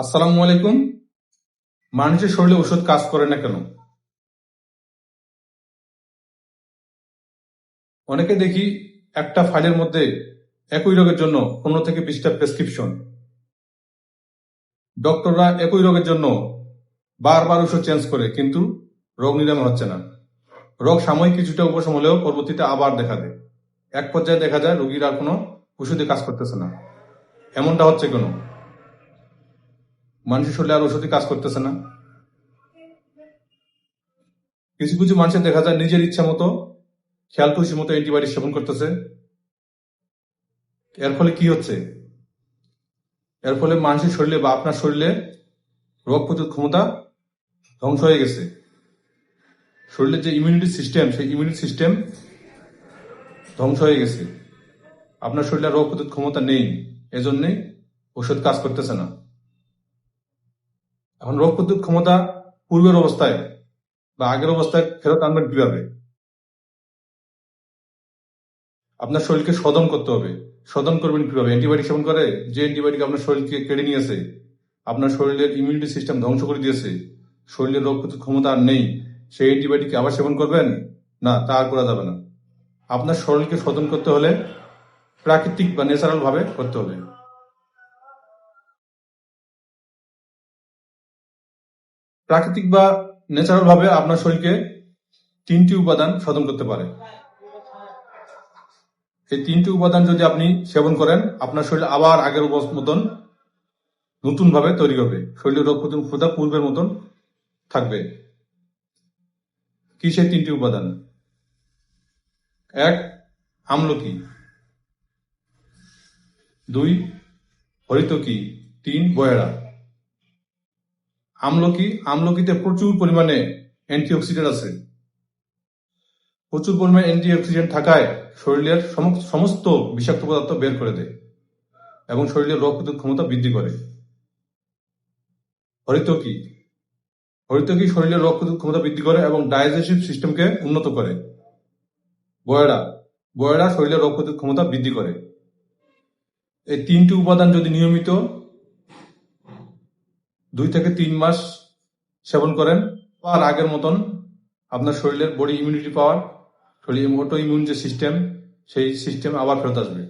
আসসালামু আলাইকুম। মানুষের শরীরে ওষুধ কাজ করে না কেন? অনেকে দেখি একটা ফাইলের মধ্যে একই রোগের জন্য পনেরো থেকে বিশটা প্রেসক্রিপশন। ডক্টররা একই রোগের জন্য বারবার ওষুধ চেঞ্জ করে, কিন্তু রোগ নিরাময় হচ্ছে না। রোগ সাময়িক কিছুটা উপশম হলেও পরবর্তীতে আবার দেখা দেয়। এক পর্যায়ে দেখা যায় রোগীর কোনো ওষুধে কাজ করতেছে না। এমনটা হচ্ছে কেন? মানুষের শরীরে আর ওষুধই কাজ করতেছে না। কিছু কিছু মানুষের দেখা যায় নিজের ইচ্ছা মতো, খেয়াল খুশি মতো অ্যান্টিবায়োটিক সেবন করতেছে। এর ফলে কি হচ্ছে? এর ফলে মানুষের শরীরে বা আপনার শরীরে রোগ প্রতিরোধ ক্ষমতা ধ্বংস হয়ে গেছে। শরীরের যে ইমিউনিটি সিস্টেম সেই ইমিউনিটি সিস্টেম ধ্বংস হয়ে গেছে। আপনার শরীরে রোগ প্রতিরোধ ক্ষমতা নেই এজন্যে ওষুধ কাজ করতেছে না। এখন রোগ প্রতিরোধ ক্ষমতা পূর্বের অবস্থায় বা আগের অবস্থায় ফেরত আনবেন কীভাবে? আপনার শরীরকে শোধন করতে হবে। শোধন করবেন কীভাবে? অ্যান্টিবায়োটিক সেবন করে, যে অ্যান্টিবায়োটিক আপনার শরীরকে কেড়ে নিয়েছে, আপনার শরীরের ইমিউনিটি সিস্টেম ধ্বংস করে দিয়েছে, শরীরের রোগ প্রতিরোধ ক্ষমতা আর নেই, সেই অ্যান্টিবায়োটিক আবার সেবন করবেন? না, তা আর করা যাবে না। আপনার শরীরকে শোধন করতে হলে প্রাকৃতিক বা ন্যাচারাল ভাবে করতে হবে। প্রাকৃতিক বা ন্যাচারাল ভাবে আপনার শরীরকে তিনটি উপাদান শোধন করতে পারে। এই তিনটি উপাদান যদি আপনি সেবন করেন, আপনার শরীর আবার আগের মতন নতুন ভাবে তৈরি হবে। শরীরের রোগ প্রতিরোধ পূর্বের মতন থাকবে। কি সেই তিনটি উপাদান? এক আমলকি দুই, হরিত হরিতকি তিন, বয়রা। আমলকি, আমলকিতে প্রচুর পরিমাণে অ্যান্টিঅক্সিডেন্ট আছে। প্রচুর পরিমাণে অ্যান্টিঅক্সিডেন্ট থাকায় শরীরের সম- সমস্ত বিষাক্ত পদার্থ বের করে দেয় এবং শরীরের রোগ প্রতিরোধ ক্ষমতা বৃদ্ধি করে। হরিতকি। হরিতকি শরীরের রোগ প্রতিরোধ ক্ষমতা বৃদ্ধি করে এবং ডাইজেস্টিভ সিস্টেমকে উন্নত করে। বয়রা। বয়রা শরীরের রোগ প্রতিরোধ ক্ষমতা বৃদ্ধি করে। এই তিনটি উপাদান যদি নিয়মিত দুই থেকে তিন মাস সেবন করেন আর আগের মতন আপনার শরীরের বডি ইমিউনিটি পাওয়ার শরীর অটো ইমিউন যে সিস্টেম সেই সিস্টেম আবার ফেরত আসবে।